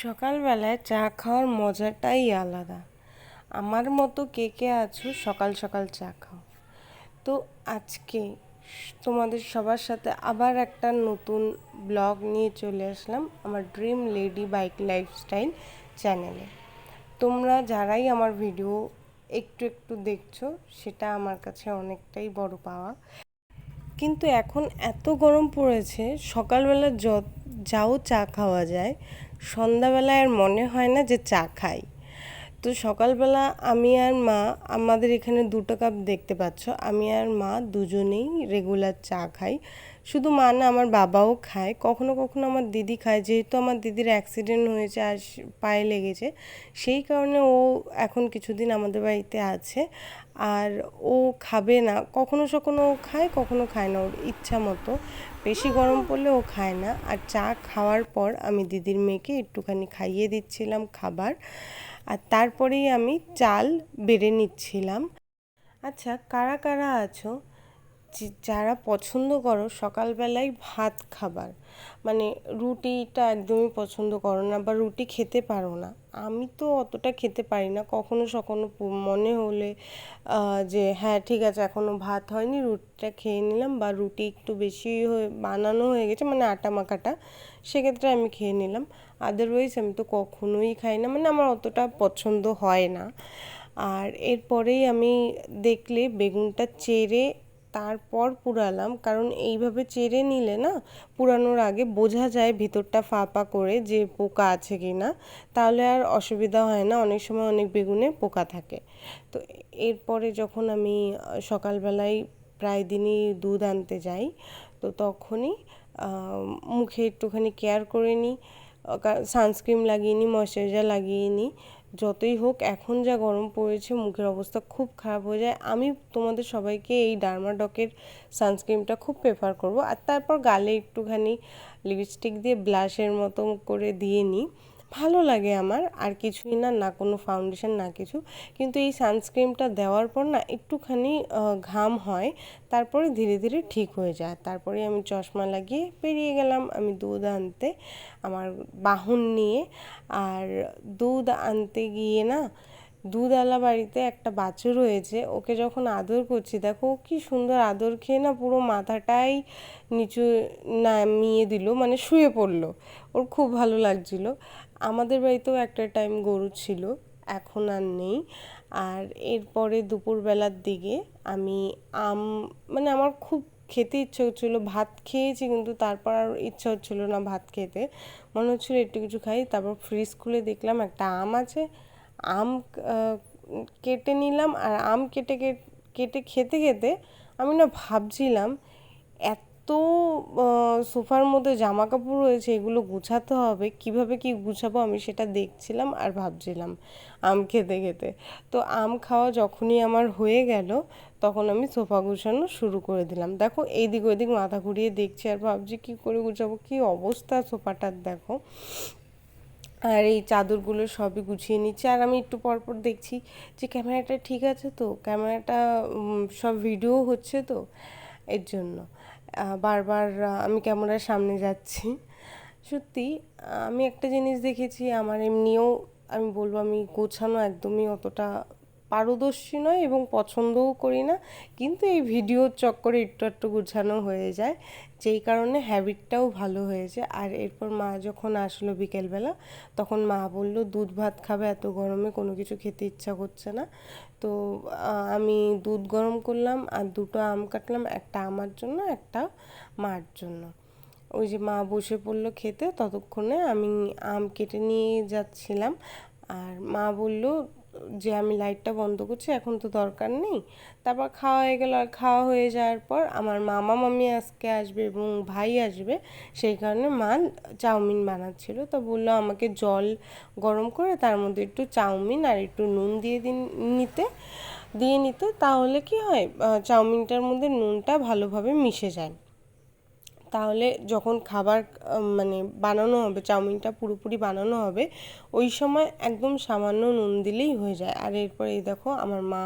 সকালবেলায় চা খাওয়ার মজাটাই আলাদা। আমার মতো কে কে আছো, সকাল সকাল চা খাও। তো আজকে তোমাদের সবার সাথে আবার একটা নতুন ব্লগ নিয়ে চলে আসলাম আমার ড্রিম লেডি বাইক লাইফস্টাইল চ্যানেলে। তোমরা যারাই আমার ভিডিও একটু একটু দেখছ, সেটা আমার কাছে অনেকটাই বড় পাওয়া। কিন্তু এখন এত গরম পড়েছে, সকালবেলা যত যাও চা খাওয়া যায় সন্ধ্যাবেলায় আর মনে হয় না যে চা খাই। তো সকালবেলা আমি আর মা, আমাদের এখানে দুটো কাপ দেখতে পাচ্ছ। আমি আর মা দুজনেই রেগুলার চা খাই। শুধু মা না, আমার বাবাও খায়। কখনো কখনো আমার দিদি খায়। যেহেতু আমার দিদির অ্যাক্সিডেন্ট হয়েছে, আর পায়ে লেগেছে, সেই কারণে ও এখন কিছুদিন আমাদের বাড়িতে আছে। আর ও খাবে না। কখনো সখনো ও খায়, কখনো খায় না। ওর ইচ্ছা মতো। বেশি গরম পড়লে ও খায় না। আর চা খাওয়ার পর আমি দিদির মেয়েকে একটুখানি খাইয়ে দিচ্ছিলাম খাবার। আর তারপরেই আমি চাল বেড়ে নিচ্ছিলাম। আচ্ছা কারা কারা আছো? যারা পছন্দ করো সকালবেলায় ভাত খাবার। মানে রুটিটা একদমই পছন্দ করো না বা রুটি খেতে পারো না। আমি তো অতটা খেতে পারি না, কখনো সখনো মনে হলে যে হ্যাঁ ঠিক আছে এখনও ভাত হয়নি, রুটিটা খেয়ে নিলাম বা রুটি একটু বেশি হয়ে, বানানো হয়ে গেছে মানে আটা মাখাটা, সেক্ষেত্রে আমি খেয়ে নিলাম। আদারওয়াইজ আমি তো কখনোই খাই না মানে আমার অতটা পছন্দ হয় না। আর এরপরেই আমি দেখলে বেগুনটা চেড়ে তারপর পুরালাম, কারণ এইভাবে চেড়ে নিলে না, পুরানোর আগে বোঝা যায় ভিতরটা ফাঁপা করে যে পোকা আছে কি না। তাহলে আর অসুবিধা হয় না, অনেক সময় অনেক বেগুনে পোকা থাকে। তো এরপরে যখন আমি সকালবেলায় প্রায় দিনই দুধ আনতে যাই, তো তখনই মুখে একটুখানি কেয়ার করে নিই সানস্ক্রিন লাগিয়ে নিই, ময়শ্চারাইজার লাগিয়ে নিই যতই হোক, এখন যা গরম পড়েছে, মুখের অবস্থা খুব খারাপ হয়ে যায়। আমি তোমাদের সবাইকে এই ডার্মাডকের সানস্ক্রিনটা খুব প্রেফার করব। আর তারপর গালে একটুখানি লিপস্টিক দিয়ে ব্লাশের মতো করে দিয়ে নিই। ভালো লাগে আমার, আর কিছুই না না কোনো ফাউন্ডেশন না কিছু। কিন্তু এই সানস্ক্রিনটা দেওয়ার পর না একটুখানি ঘাম হয়, তারপরে ধীরে ধীরে ঠিক হয়ে যায়। তারপরে আমি চশমা লাগিয়ে পেরিয়ে গেলাম আমি দুধ আনতে, আমার বাহন নিয়ে। আর দুধ আনতে গিয়ে না দুধওয়ালা বাড়িতে একটা বাছুর রয়েছে। ওকে যখন আদর করছি, দেখো কি সুন্দর আদর খেয়ে না পুরো মাথাটাই নিচু নামিয়ে দিল মানে শুয়ে পড়ল। ওর খুব ভালো লাগছিল। আমাদের বাড়িতেও একটা টাইম গরু ছিল, এখন আর নেই। আর এরপরে দুপুরবেলার দিকে আমি আম মানে আমার খুব খেতে ইচ্ছে হচ্ছিল ভাত খেয়েছি কিন্তু তারপর আর ইচ্ছা হচ্ছিল না ভাত খেতে। মনে হচ্ছিল একটু কিছু খাই, তারপর ফ্রিজ খুলে দেখলাম একটা আম আছে। আম কেটে নিলাম আর আম কেটে কেটে খেতে খেতে আমি না ভাবছিলাম এত সোফার মধ্যে জামা কাপড় রয়েছে এগুলো গুছাতে হবে, কীভাবে কি গুছাবো আমি সেটা দেখছিলাম আর ভাবছিলাম আম খেতে খেতে। তো আম খাওয়া যখনই আমার হয়ে গেল তখন আমি সোফা গুছানো শুরু করে দিলাম। দেখো এইদিক ওইদিক মাথা ঘুরিয়ে দেখছি আর ভাবছি কী করে গুছাবো, কী অবস্থা সোফাটার, দেখো। আর এই চাদরগুলো সবই গুছিয়ে নিচ্ছি। আর আমি একটু পরপর পর দেখছি যে ক্যামেরাটা ঠিক আছে তো? ক্যামেরাটা সব ভিডিও হচ্ছে তো? এর জন্য। বারবার আমি ক্যামেরার সামনে যাচ্ছি। সত্যি, আমি একটা জিনিস দেখেছি, আমার এমনিও আমি বলব আমি গোছানো একদমই অতটা পারদর্শী নয় এবং পছন্দও করি না, কিন্তু এই ভিডিওর চক্করে একটু একটু গুছানো হয়ে যায়, যেই কারণে হ্যাবিটটাও ভালো হয়েছে আর এরপর মা যখন আসলো বিকেলবেলা, তখন মা বলল, দুধ ভাত খাবে, এত গরমে কোনো কিছু খেতে ইচ্ছা করছে না। তো আমি দুধ গরম করলাম, আর দুটো আম কাটলাম, একটা আমার জন্য, একটা মার জন্য। ওই যে মা বসে পড়ল খেতে, ততক্ষণে আমি আম কেটে নিয়ে যাচ্ছিলাম, আর মা বলল যে আমি লাইটটা বন্ধ করছি, এখন তো দরকার নেই। তারপর খাওয়া হয়ে গেল, আর খাওয়া হয়ে যাওয়ার পর আমার মামা, মামি আজকে আসবে এবং ভাই আসবে, সেই কারণে মা চাউমিন বানাচ্ছিল। তো বলল আমাকে জল গরম করে তার মধ্যে একটু চাউমিন আর একটু নুন দিয়ে দিন, নিতে, দিয়ে নিতে। তাহলে কি হয় চাউমিনটার মধ্যে নুনটা ভালোভাবে মিশে যায়। তাহলে যখন খাবার মানে বানানো হবে, চাউমিনটা পুরোপুরি বানানো হবে, ওই সময় একদম সামান্য নুন দিলেই হয়ে যায়। আর এরপর এই দেখো আমার মা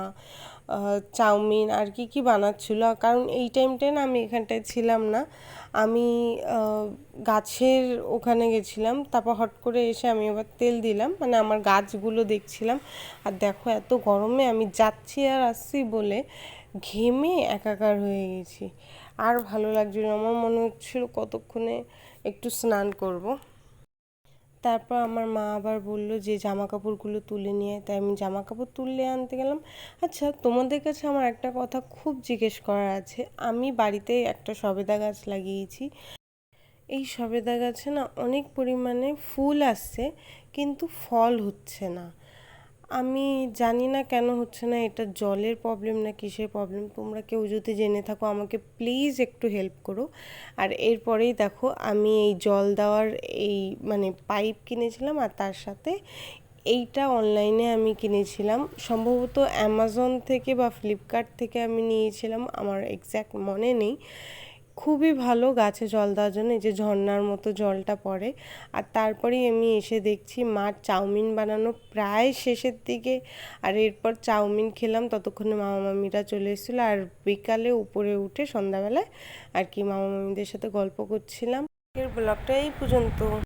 চাউমিন আর কি কি বানাচ্ছিল। কারণ এই টাইমটায় না আমি এখানটায় ছিলাম না। আমি গাছের ওখানে গেছিলাম, তারপর হট করে এসে আমি আবার তেল দিলাম। মানে আমার গাছগুলো দেখছিলাম। আর দেখো এত গরমে আমি যাচ্ছি আর আসছি বলে ঘেমে একাকার হয়ে গেছি। আর ভালো লাগছিল। আমার মনে হচ্ছিল কতক্ষণে একটু স্নান করব। তারপর আমার মা আবার বলল যে জামা কাপড়গুলো তুলে নিয়ে তাই আমি জামা কাপড় তুলে আনতে গেলাম। আচ্ছা তোমাদের কাছে আমার একটা কথা খুব জিজ্ঞেস করার আছে। আমি বাড়িতে একটা সবেদা গাছ লাগিয়েছি। এই সবেদা গাছে না অনেক পরিমাণে ফুল আসছে, কিন্তু ফল হচ্ছে না। আমি জানি না কেন হচ্ছে না এটা জলের প্রবলেম না কিসের প্রবলেম তোমরা কেউ যদি জেনে থাকো, আমাকে প্লিজ একটু হেল্প করো। আর এরপরেই দেখো, আমি এই জল দেওয়ার এই মানে পাইপ কিনেছিলাম আর তার সাথে এইটা অনলাইনে আমি কিনেছিলাম। সম্ভবত অ্যামাজন থেকে বা ফ্লিপকার্ট থেকে আমি নিয়েছিলাম, আমার এক্স্যাক্ট মনে নেই। খুবই ভালো গাছে জল দেওয়ার জন্য, এই যে ঝর্নার মতো জলটা পড়ে। আর তারপরেই আমি এসে দেখছি মার চাউমিন বানানো প্রায় শেষের দিকে। আর এরপর চাউমিন খেলাম, ততক্ষণে মামা মামিরা চলে এসেছিল। আর বিকালে উপরে উঠে সন্ধ্যাবেলায় আর কি মামা মামিদের সাথে গল্প করছিলাম। এর ব্লগটা এই পর্যন্ত।